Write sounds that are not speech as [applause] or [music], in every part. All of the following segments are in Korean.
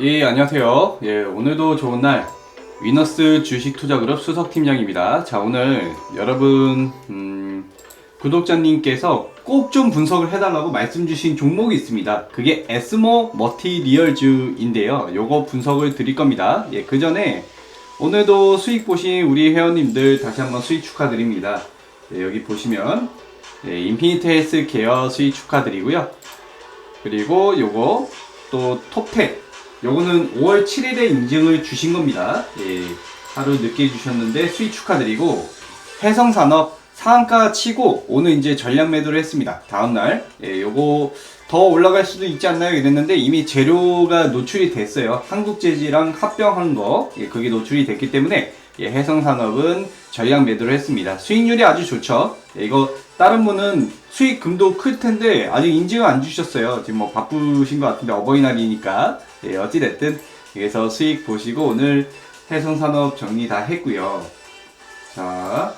예, 안녕하세요. 예, 오늘도 좋은 날 위너스 주식 투자 그룹 수석 팀장입니다. 자, 오늘 여러분 음, 구독자님께서 꼭 좀 분석을 해달라고 말씀 주신 종목이 있습니다. 그게 에스모 머티리얼즈인데요. 요거 분석을 드릴 겁니다. 예, 그 전에 오늘도 수익 보신 우리 회원님들 다시 한번 수익 축하드립니다. 예, 여기 보시면 예, 인피니트 헬스 케어 수익 축하드리고요. 그리고 요거 또 톱텍 요거는 5월 7일에 인증을 주신 겁니다. 예, 하루 늦게 주셨는데 수익 축하드리고 해성산업 상한가 치고 오늘 이제 전량 매도를 했습니다. 다음날 예, 요거 더 올라갈 수도 있지 않나요? 이랬는데 이미 재료가 노출이 됐어요. 한국재지랑 합병한 거 예, 그게 노출이 됐기 때문에 예, 해성산업은 전량 매도를 했습니다. 수익률이 아주 좋죠. 예, 이거 다른 분은 수익금도 클 텐데 아직 인증을 안 주셨어요. 지금 뭐 바쁘신 것 같은데 어버이날이니까 예, 어찌됐든 그래서 수익 보시고 오늘 해성산업 정리 다 했고요. 자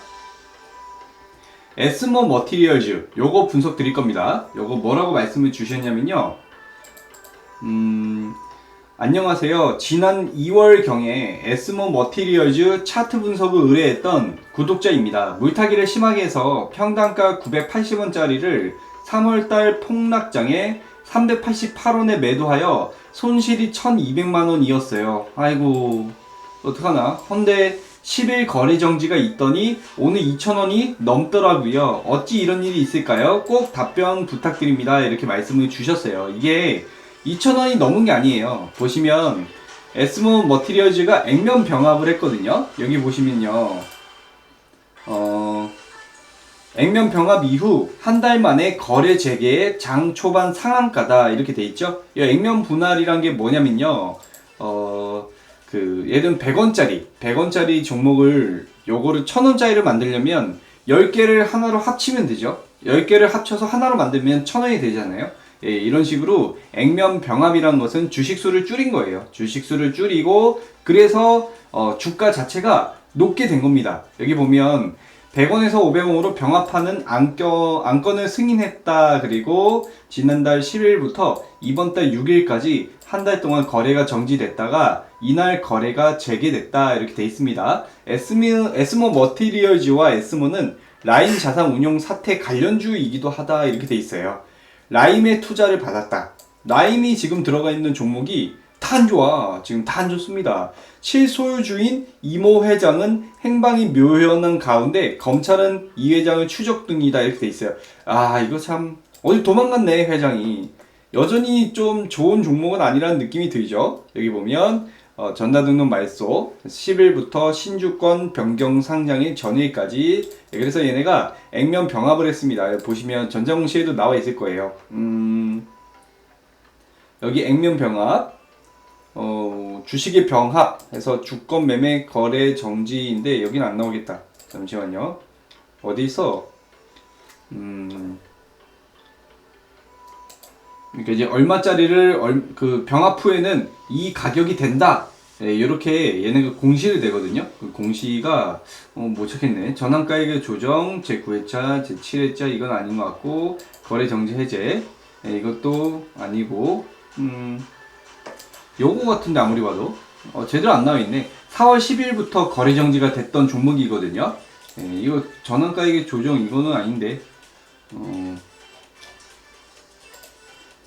에스모 머티리얼즈 요거 분석 드릴 겁니다. 요거 뭐라고 말씀을 주셨냐면요. 음 안녕하세요. 지난 2월경에 에스모 머티리얼즈 차트 분석을 의뢰했던 구독자입니다. 물타기를 심하게 해서 평당가 980원짜리를 3월달 폭락장에 388원에 매도하여 손실이 1200만원이었어요. 아이고, 어떡하나. 헌데 10일 거래 정지가 있더니 오늘 2,000원이 넘더라고요. 어찌 이런 일이 있을까요? 꼭 답변 부탁드립니다. 이렇게 말씀을 주셨어요. 이게 2,000원이 넘은 게 아니에요. 보시면 에스모 머티리얼즈가 액면 병합을 했거든요. 여기 보시면요. 어, 액면 병합 이후 한 달 만에 거래 재개의 장 초반 상한가다 이렇게 돼 있죠. 이 액면 분할이란 게 뭐냐면요. 어, 그 예를 들면 100원짜리 100원짜리 종목을 요거를 1000원짜리를 만들려면 10개를 하나로 합치면 되죠. 10개를 합쳐서 하나로 만들면 1000원이 되잖아요. 예, 이런 식으로 액면 병합이라는 것은 주식수를 줄인 거예요. 주식수를 줄이고 그래서 어, 주가 자체가 높게 된 겁니다. 여기 보면 100원에서 500원으로 병합하는 안겨, 안건을 승인했다. 그리고 지난달 10일부터 이번 달 6일까지 한 달 동안 거래가 정지됐다가 이날 거래가 재개됐다. 이렇게 돼 있습니다. 에스모, 에스모 머티리얼즈와 에스모는 라인 자산 운용 사태 관련주이기도 하다. 이렇게 돼 있어요. 라임에 투자를 받았다. 라임이 지금 들어가 있는 종목이 다 안 좋아. 지금 다 안 좋습니다. 실소유주인 이모 회장은 행방이 묘연한 가운데 검찰은 이 회장을 추적 등이다 이렇게 돼 있어요. 아 이거 참 어디 도망갔네 회장이. 여전히 좀 좋은 종목은 아니라는 느낌이 들죠. 여기 보면 어, 전자등록 말소 10일부터 신주권 변경 상장일 전일까지 예, 그래서 얘네가 액면 병합을 했습니다. 보시면 전자공시에도 나와 있을 거예요. 음, 여기 액면 병합 어, 주식의 병합 해서 주권 매매 거래 정지인데 여기는 안 나오겠다. 잠시만요. 어디 있어? 음, 그러니까 이제 얼마짜리를 얼, 그 병합 후에는 이 가격이 된다. 예, 이렇게 얘네가 공시를 내거든요. 그 공시가 어, 못 찾겠네. 전환가액의 조정, 제 9회차, 제 7회차 이건 아닌 것 같고 거래 정지 해제 예, 이것도 아니고 음, 요거 같은데 아무리 봐도 어, 제대로 안 나와 있네. 4월 10일부터 거래 정지가 됐던 종목이거든요. 예, 이거 전환가액의 조정 이거는 아닌데. 어,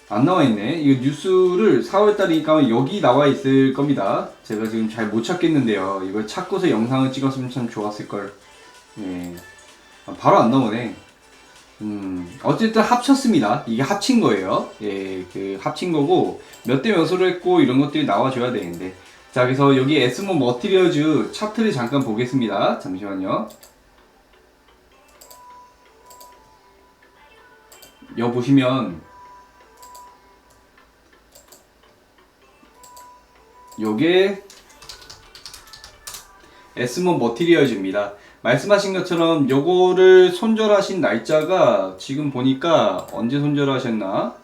안 나와 있네. 이거 뉴스를 4월달이니까 여기 나와 있을 겁니다. 제가 지금 잘 못 찾겠는데요. 이걸 찾고서 영상을 찍었으면 참 좋았을 걸. 예. 아, 바로 안 나오네. 음, 어쨌든 합쳤습니다. 이게 합친 거예요. 예, 그 합친 거고 몇 대 몇으로 했고 이런 것들이 나와줘야 되는데. 자, 그래서 여기 에스모 머티리얼즈 차트를 잠깐 보겠습니다. 잠시만요. 여 보시면 요게 에스모 머티리얼즈입니다. 말씀하신 것처럼 요거를 손절하신 날짜가 지금 보니까 언제 손절하셨나?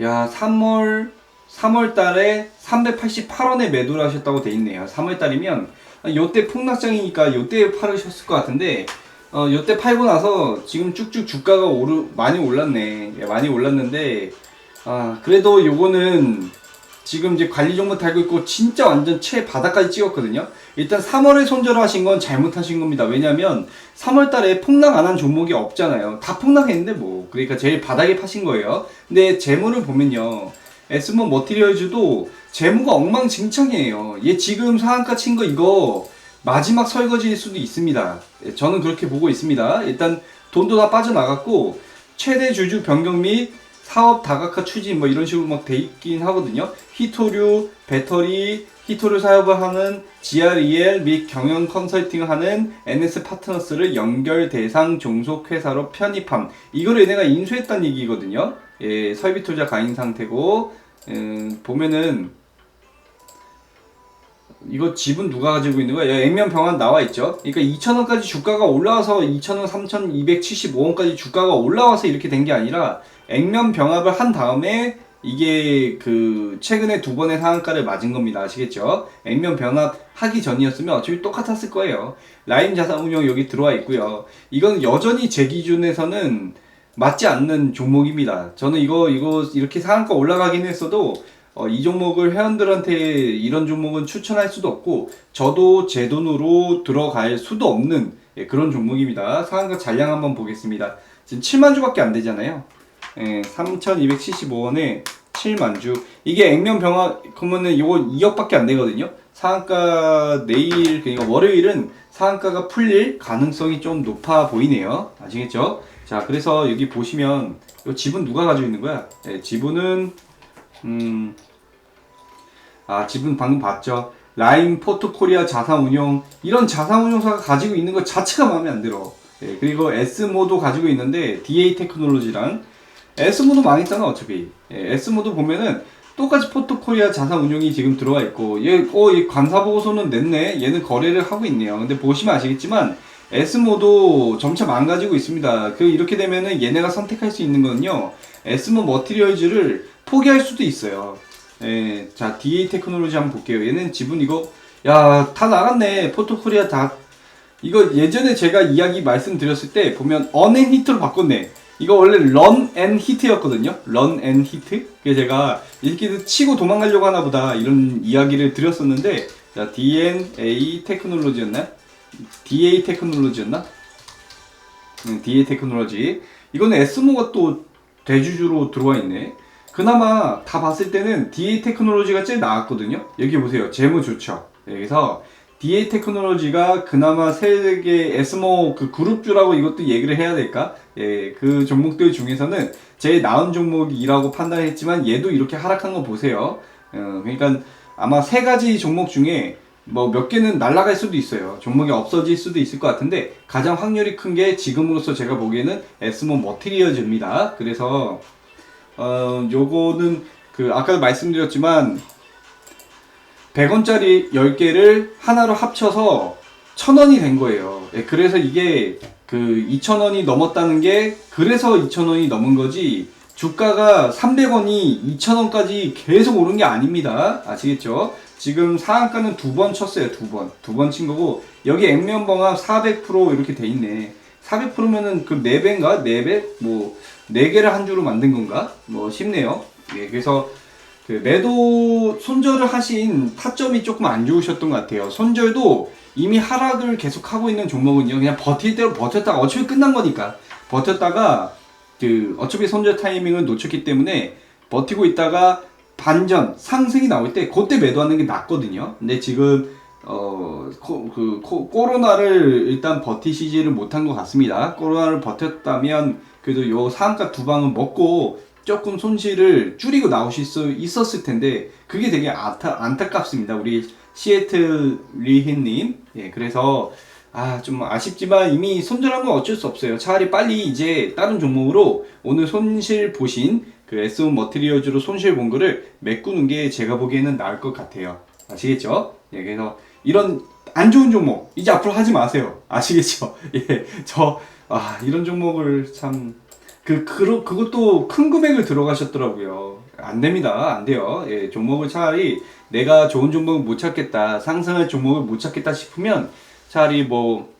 야, 3월 3월 달에 388원에 매도를 하셨다고 돼 있네요. 3월 달이면 요때 폭락장이니까 요때 팔으셨을 것 같은데 어, 요때 팔고 나서 지금 쭉쭉 주가가 오르 많이 올랐네. 예, 많이 올랐는데 아, 그래도 요거는 지금 이제 관리 종목 달고 있고 진짜 완전 최 바닥까지 찍었거든요. 일단 3월에 손절하신 건 잘못하신 겁니다. 왜냐면 3월 달에 폭락 안 한 종목이 없잖아요. 다 폭락했는데 뭐. 그러니까 제일 바닥에 파신 거예요. 근데 재물을 보면요. 에스모 머티리얼즈도 재무가 엉망진창이에요. 얘 지금 상한가 친 거 이거 마지막 설거지일 수도 있습니다. 예, 저는 그렇게 보고 있습니다. 일단 돈도 다 빠져나갔고 최대 주주 변경 및 사업 다각화 추진 뭐 이런 식으로 막 돼 있긴 하거든요. 히토류, 배터리, 히토류 사업을 하는 GREL 및 경영 컨설팅을 하는 NS 파트너스를 연결 대상 종속 회사로 편입함. 이거를 얘네가 인수했다는 얘기거든요. 예, 설비 투자 가인 상태고 음, 보면은 이거 지분 누가 가지고 있는 거야? 야, 액면 병원 나와 있죠. 그러니까 2,000원까지 주가가 올라와서 2,000원, 3,275원까지 주가가 올라와서 이렇게 된 게 아니라 액면 병합을 한 다음에 이게 그 최근에 두 번의 상한가를 맞은 겁니다. 아시겠죠? 액면 병합 하기 전이었으면 어차피 똑같았을 거예요. 라임 자산 운용 여기 들어와 있고요. 이건 여전히 제 기준에서는 맞지 않는 종목입니다. 저는 이거 이거 이렇게 상한가 올라가긴 했어도 어, 이 종목을 회원들한테 이런 종목은 추천할 수도 없고 저도 제 돈으로 들어갈 수도 없는 예, 그런 종목입니다. 상한가 잔량 한번 보겠습니다. 지금 7만 주밖에 안 되잖아요. 예, 3,275원에 7만 주. 이게 액면 병합 그러면은 이거 2억밖에 안 되거든요. 상한가 내일 그러니까 월요일은 상한가가 풀릴 가능성이 좀 높아 보이네요. 아시겠죠? 자, 그래서 여기 보시면 이 지분 누가 가지고 있는 거야? 예, 지분은 음, 아, 지분 방금 봤죠? 라임 포트코리아 자산운용 이런 자산운용사가 가지고 있는 것 자체가 마음에 안 들어. 예, 그리고 S모도 가지고 있는데 DA 테크놀로지랑 S모도 망했잖아 어차피. 예, S모도 보면은 똑같이 포트코리아 자산운용이 지금 들어와 있고 얘, 어, 이 관사보고서는 냈네. 얘는 거래를 하고 있네요. 근데 보시면 아시겠지만 S모도 점차 망가지고 있습니다. 그 이렇게 되면은 얘네가 선택할 수 있는 거는요. S모 머티리얼즈를 포기할 수도 있어요. 예, 자, DA 테크놀로지 한번 볼게요. 얘는 지분 이거, 야, 다 나갔네. 포토코리아 다. 이거 예전에 제가 이야기 말씀드렸을 때 보면 언앤 히트로 바꿨네. 이거 원래 런 앤 히트였거든요. 런 앤 히트. 그래서 제가 이렇게 치고 도망가려고 하나 보다 이런 이야기를 드렸었는데, 자, DNA 테크놀로지였나? DA 테크놀로지였나? 음, DA 테크놀로지. 이거는 에스모가 또 대주주로 들어와 있네. 그나마 다 봤을 때는 DA 테크놀로지가 제일 나았거든요. 여기 보세요. 재무 좋죠. 여기서 DA 테크놀로지가 그나마 세계 에스모 그 그룹주라고 이것도 얘기를 해야 될까? 예, 그 종목들 중에서는 제일 나은 종목이라고 판단했지만 얘도 이렇게 하락한 거 보세요. 어, 그러니까 아마 세 가지 종목 중에 뭐 몇 개는 날아갈 수도 있어요. 종목이 없어질 수도 있을 것 같은데 가장 확률이 큰 게 지금으로서 제가 보기에는 에스모 머티리얼즈입니다. 그래서 어, 요거는 그 아까도 말씀드렸지만 100원짜리 10개를 하나로 합쳐서 1000원이 된 거예요. 예, 그래서 이게 그 2000원이 넘었다는 게 그래서 2000원이 넘은 거지 주가가 300원이 2000원까지 계속 오른 게 아닙니다. 아시겠죠? 지금 상한가는 두 번 쳤어요. 두 번. 두 번 친 거고 여기 액면봉합 400% 이렇게 돼 있네. 400%면은 그 4배인가? 4배? 뭐 4개를 한 주로 만든 건가? 뭐 싶네요. 예, 그래서 그 매도 손절을 하신 타점이 조금 안 좋으셨던 것 같아요. 손절도 이미 하락을 계속 하고 있는 종목은요. 그냥 버틸 대로 버텼다가 어차피 끝난 거니까 버텼다가 그 어차피 손절 타이밍을 놓쳤기 때문에 버티고 있다가 반전 상승이 나올 때 그때 매도하는 게 낫거든요. 근데 지금 어, 코, 그, 코, 코로나를 일단 버티시지를 못한 것 같습니다. 코로나를 버텼다면, 그래도 요 상한가 두 방은 먹고 조금 손실을 줄이고 나오실 수 있었을 텐데, 그게 되게 안타, 안타깝습니다. 우리 시애틀 리힌님. 예, 그래서, 아, 좀 아쉽지만 이미 손절한 건 어쩔 수 없어요. 차라리 빨리 이제 다른 종목으로 오늘 손실 보신 그 S1 머티리얼즈로 손실 본 거를 메꾸는 게 제가 보기에는 나을 것 같아요. 아시겠죠? 예, 그래서 이런 안 좋은 종목 이제 앞으로 하지 마세요. 아시겠죠? [laughs] 예, 저 아, 이런 종목을 참 그, 그, 그것도 큰 금액을 들어가셨더라고요. 안 됩니다. 안 돼요. 예, 종목을 차라리 내가 좋은 종목을 못 찾겠다, 상승할 종목을 못 찾겠다 싶으면 차라리 뭐,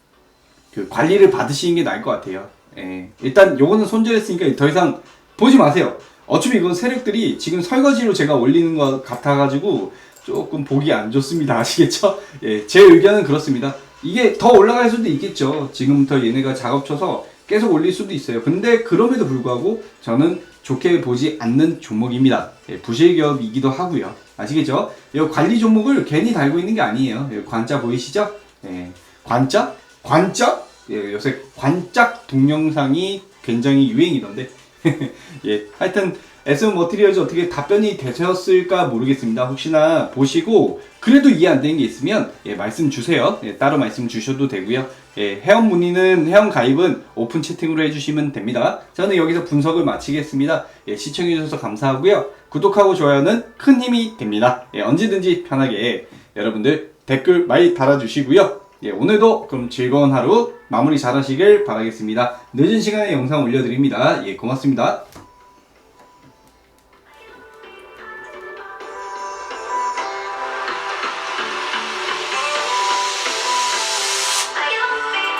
그 관리를 받으시는 게 나을 것 같아요. 예, 일단 요거는 손절했으니까 더 이상 보지 마세요. 어차피 이건 세력들이 지금 설거지로 제가 올리는 것 같아가지고 조금 보기 안 좋습니다. 아시겠죠? 예, 제 의견은 그렇습니다. 이게 더 올라갈 수도 있겠죠. 지금부터 얘네가 작업 쳐서 계속 올릴 수도 있어요. 근데 그럼에도 불구하고 저는 좋게 보지 않는 종목입니다. 예, 부실 기업이기도 하고요. 아시겠죠? 이 관리 종목을 괜히 달고 있는 게 아니에요. 예, 관자 보이시죠? 예, 관자? 관자? 예, 요새 관짝 동영상이 굉장히 유행이던데. [laughs] 예, 하여튼 SM 머티리얼즈 어떻게 답변이 되셨을까 모르겠습니다. 혹시나 보시고 그래도 이해 안 되는 게 있으면 예, 말씀 주세요. 예, 따로 말씀 주셔도 되고요. 예, 회원 문의는 회원 가입은 오픈 채팅으로 해주시면 됩니다. 저는 여기서 분석을 마치겠습니다. 예, 시청해주셔서 감사하고요. 구독하고 좋아요는 큰 힘이 됩니다. 예, 언제든지 편하게 여러분들 댓글 많이 달아주시고요. 예, 오늘도 그럼 즐거운 하루 마무리 잘 하시길 바라겠습니다. 늦은 시간에 영상 올려드립니다. 예, 고맙습니다.